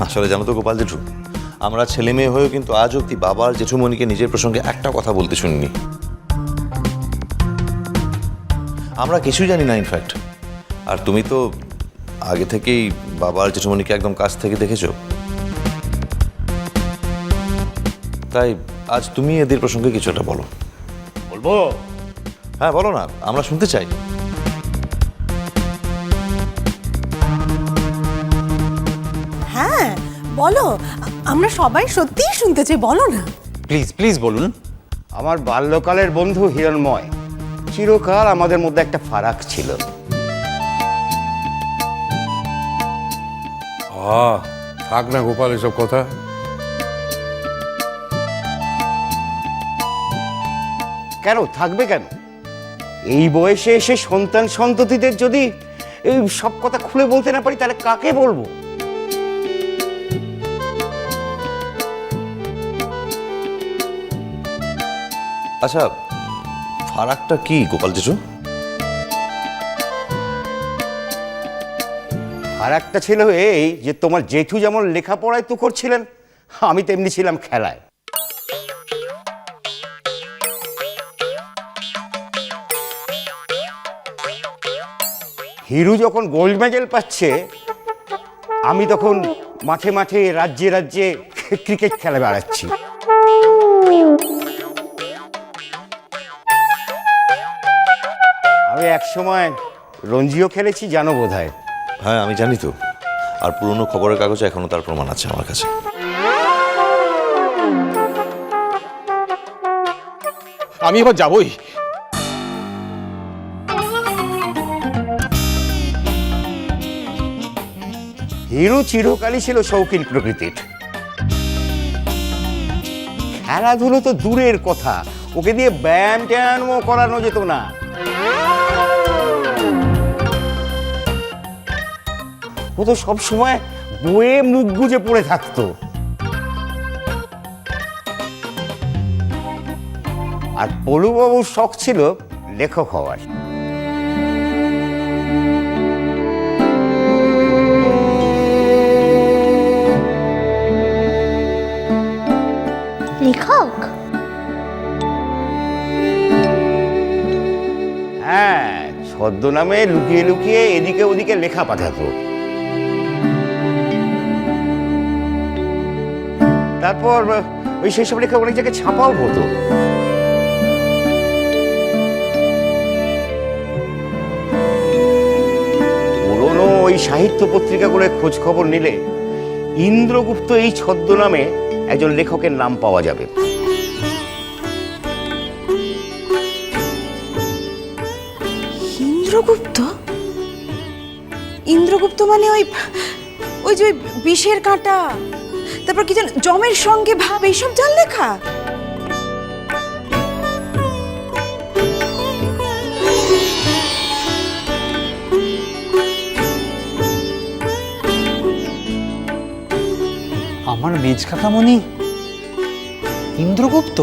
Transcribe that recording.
আসলে জানো তো গোপাল জেঠু আমরা ছেলে মেয়ে হয়েও কিন্তু আজ অব্দি বাবার জেঠুমণিকে নিজের প্রসঙ্গে একটা কথা বলতে শুনিনি। আমরা কিছুই জানি না ইনফ্যাক্ট আর তুমি তো আগে থেকেই বাবার জেঠুমণিকে একদম কাছ থেকে দেখেছ। তাই আজ তুমি এদের প্রসঙ্গে কিছু একটা বলো। বলব? হ্যাঁ বলো না আমরা শুনতে চাই। বলো আমরা সবাই সত্যিই শুনতে চাই বলো না। প্লিজ প্লিজ বলুন। আমার বাল্যকালের বন্ধু হিরণময় চিরকাল আমাদের মধ্যে একটা ফারাক ছিল। আহ থাক না গোপাল এসব কথা। কেন থাকবে কেন? এই বয়সে এসে সন্তান সন্ততিদের যদি এই সব কথা খুলে বলতে না পারি তাহলে কাকে বলব? আচ্ছা ফারাকটা কি, গোপাল জেঠু? আর একটা ছিল এই যে তোমার জেঠু যেমন লেখাপড়ায় তো করছিলেন, আমি তেমনি ছিলাম খেলায়। হিরু যখন গোল্ড মেডেল পাচ্ছে, আমি তখন মাঠে মাঠে রাজ্যে রাজ্যে ক্রিকেট খেলা বেড়াচ্ছি। একসময় রঞ্জিও খেলেছি জানো বোধ হয় হ্যাঁ আমি জানি তো। আর পুরনো খবরের কাগজে এখনও তার প্রমাণ আছে আমার কাছে। আমি এবার যাবই। হিরু চিরকালই ছিল শৌখিন প্রকৃতির। খেলাধুলো তো দূরের কথা। ওকে দিয়ে ব্যায়াম ট্যায়ামও করানো যেত না। ও তো সবসময় বয়ে মুখ গুজে পড়ে থাকতো। আর পলুবাবুর শখ ছিল লেখক হওয়ার। লেখক? হ্যাঁ ছদ্মনামে লুকিয়ে লুকিয়ে এদিকে ওদিকে লেখা পাঠাতো। তারপর ওই সেই সব লেখা অনেক জায়গায় ছাপাও হতো পুরনো ওই সাহিত্য পত্রিকাগুলোর খোঁজ খবর নিলে ইন্দ্রগুপ্ত এই ছদ্মনামে একজন লেখকের নাম পাওয়া যাবে। ইন্দ্রগুপ্ত? ইন্দ্রগুপ্ত মানে ওই ওই যে বিষের কাঁটা? তারপর কি যেন জমের সঙ্গে ভাব এইসব যার লেখা? আমার মেজ কাকামণি? ইন্দ্রগুপ্ত?